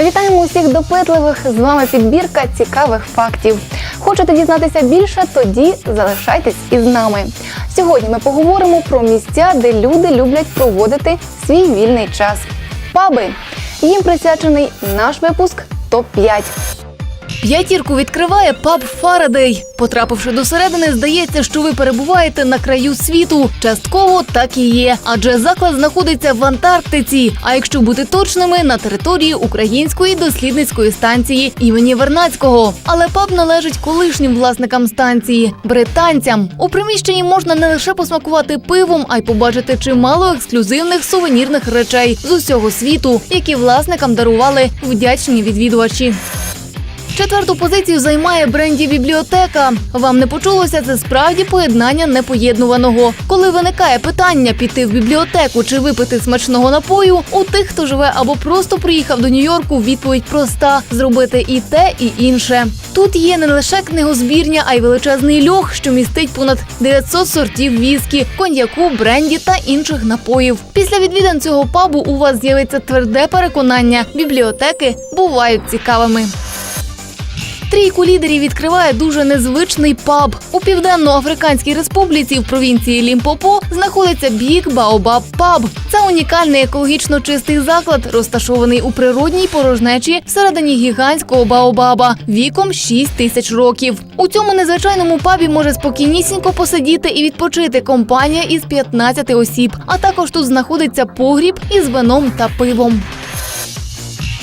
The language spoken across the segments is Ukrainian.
Вітаємо усіх допитливих. З вами підбірка цікавих фактів. Хочете дізнатися більше? Тоді залишайтесь із нами. Сьогодні ми поговоримо про місця, де люди люблять проводити свій вільний час. Паби. Їм присвячений наш випуск топ 5 П'ятірку відкриває паб Фарадей. Потрапивши до середини, здається, що ви перебуваєте на краю світу. Частково так і є, адже заклад знаходиться в Антарктиці. А якщо бути точними, на території української дослідницької станції імені Вернацького. Але паб належить колишнім власникам станції британцям. У приміщенні можна не лише посмакувати пивом, а й побачити чимало ексклюзивних сувенірних речей з усього світу, які власникам дарували вдячні відвідувачі. Четверту позицію займає бренді бібліотека. Вам не почулося це справді поєднання непоєднуваного. Коли виникає питання піти в бібліотеку чи випити смачного напою, у тих, хто живе або просто приїхав до Нью-Йорку, відповідь проста: зробити і те, і інше. Тут є не лише книгозбірня, а й величезний льох, що містить понад 900 сортів віскі, коньяку, бренді та інших напоїв. Після відвідин цього пабу у вас з'явиться тверде переконання: бібліотеки бувають цікавими. Трійку лідерів відкриває дуже незвичний паб. У південно-африканській республіці в провінції Лімпопо знаходиться Біг Баобаб Паб. Це унікальний екологічно чистий заклад, розташований у природній порожнечі всередині гігантського Баобаба віком 6 тисяч років. У цьому незвичайному пабі може спокійнісінько посидіти і відпочити компанія із 15 осіб. А також тут знаходиться погріб із вином та пивом.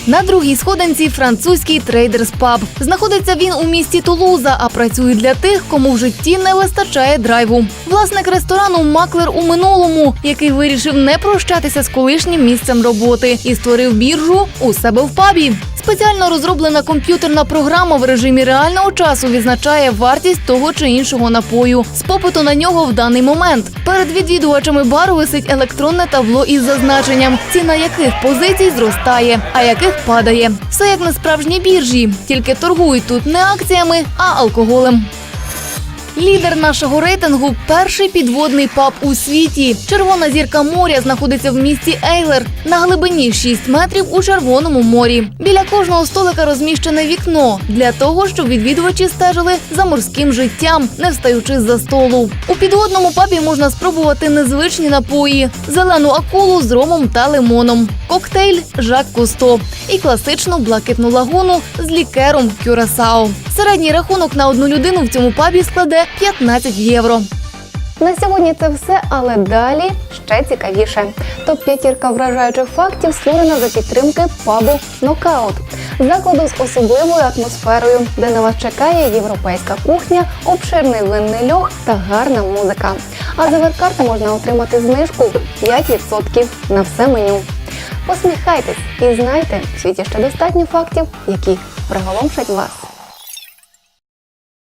На другій сходинці французький трейдерс паб. Знаходиться він у місті Тулуза, а працює для тих, кому в житті не вистачає драйву. Власник ресторану маклер у минулому, який вирішив не прощатися з колишнім місцем роботи і створив біржу у себе в пабі. Спеціально розроблена комп'ютерна програма в режимі реального часу відзначає вартість того чи іншого напою з попиту на нього в даний момент. Перед відвідувачами бару висить електронне табло із зазначенням, ціна яких позицій зростає, а яких падає. Все як на справжній біржі, тільки торгують тут не акціями, а алкоголем. Лідер нашого рейтингу перший підводний паб у світі. Червона зірка моря знаходиться в місті Ейлер на глибині 6 метрів у Червоному морі. Біля кожного столика розміщене вікно для того, щоб відвідувачі стежили за морським життям, не встаючи за столу. У підводному пабі можна спробувати незвичні напої: зелену акулу з ромом та лимоном, коктейль Жак Кусто і класичну блакитну лагуну з лікером Кюрасао. Середній рахунок на одну людину в цьому пабі складе 15 євро. На сьогодні це все, але далі ще цікавіше. Топ п'ятірка вражаючих фактів створена за підтримки пабу Нокаут, закладу з особливою атмосферою, де на вас чекає європейська кухня, обширний винний льох та гарна музика. А за веркарти можна отримати знижку 5% на все меню. Посміхайтесь і знайте, в світі ще достатньо фактів, які приголомшать вас.